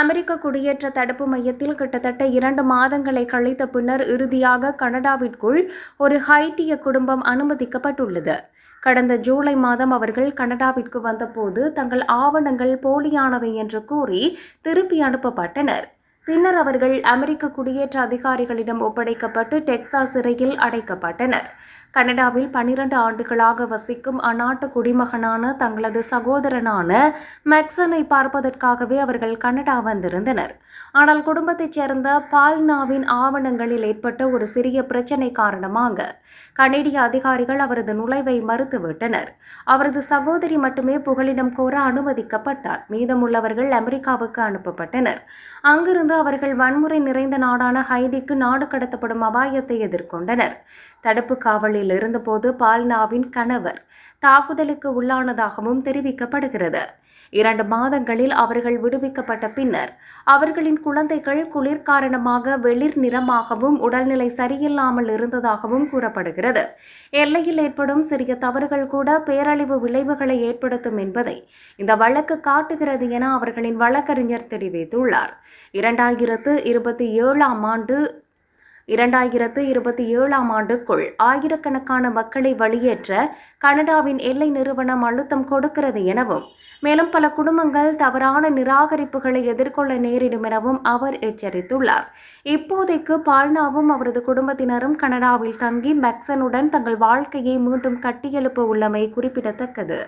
அமெரிக்க குடியேற்ற தடுப்பு மையத்தில் கிட்டத்தட்ட இரண்டு மாதங்களை கழித்த பின்னர் இறுதியாக கனடாவிற்குள் ஒரு ஹைட்டிய குடும்பம் அனுமதிக்கப்பட்டுள்ளது. கடந்த ஜூலை மாதம் அவர்கள் கனடாவிற்கு வந்தபோது தங்கள் ஆவணங்கள் போலியானவை என்று கூறி திருப்பி அனுப்பப்பட்டனர். பின்னர் அவர்கள் அமெரிக்க குடியேற்ற அதிகாரிகளிடம் ஒப்படைக்கப்பட்டு டெக்சாஸ் சிறையில் அடைக்கப்பட்டனர். கனடாவில் பனிரெண்டு ஆண்டுகளாக வசிக்கும் அந்நாட்டு குடிமகனான தங்களது சகோதரனான மெக்சனை பார்ப்பதற்காகவே அவர்கள் கனடா வந்திருந்தனர். ஆனால் குடும்பத்தைச் சேர்ந்த பால்னாவின் ஆவணங்களில் ஏற்பட்ட ஒரு சிறிய பிரச்சினை காரணமாக கனேடிய அதிகாரிகள் அவரது நுழைவை மறுத்துவிட்டனர். அவரது சகோதரி மட்டுமே புகலிடம் கோர அனுமதிக்கப்பட்டார். மீதமுள்ளவர்கள் அமெரிக்காவுக்கு அனுப்பப்பட்டனர். அங்கிருந்து அவர்கள் வன்முறை நிறைந்த நாடான ஹைடிக்கு நாடு கடத்தப்படும் அபாயத்தை எதிர்கொண்டனர். தடுப்பு காவலில் இருந்தபோது பால்னாவின் கணவர் தாக்குதலுக்கு உள்ளானதாகவும் தெரிவிக்கப்படுகிறது. இரண்டு மாதங்களில் அவர்கள் விடுவிக்கப்பட்ட பின்னர் அவர்களின் குழந்தைகள் குளிர் காரணமாக வெளிர் நிறமாகவும் உடல்நிலை சரியில்லாமல் இருந்ததாகவும் கூறப்படுகிறது. எல்லையில் ஏற்படும் சிறிய தவறுகள் கூட பேரழிவு விளைவுகளை ஏற்படுத்தும் என்பதை இந்த வழக்கு காட்டுகிறது என அவர்களின் வழக்கறிஞர் தெரிவித்துள்ளார். இரண்டாயிரத்து இருபத்தி ஏழாம் ஆண்டு இரண்டாயிரத்து இருபத்தி ஏழாம் ஆண்டுக்குள் ஆயிரக்கணக்கான மக்களை வெளியேற்ற கனடாவின் எல்லை நிறுவனம் அழுத்தம் கொடுக்கிறது எனவும் மேலும் பல குடும்பங்கள் தவறான நிராகரிப்புகளை எதிர்கொள்ள நேரிடும் எனவும் அவர் எச்சரித்துள்ளார். இப்போதைக்கு பால்னாவும் அவரது குடும்பத்தினரும் கனடாவில் தங்கி மெக்சனுடன் தங்கள் வாழ்க்கையை மீண்டும் கட்டியெழுப்ப உள்ளமை குறிப்பிடத்தக்கது.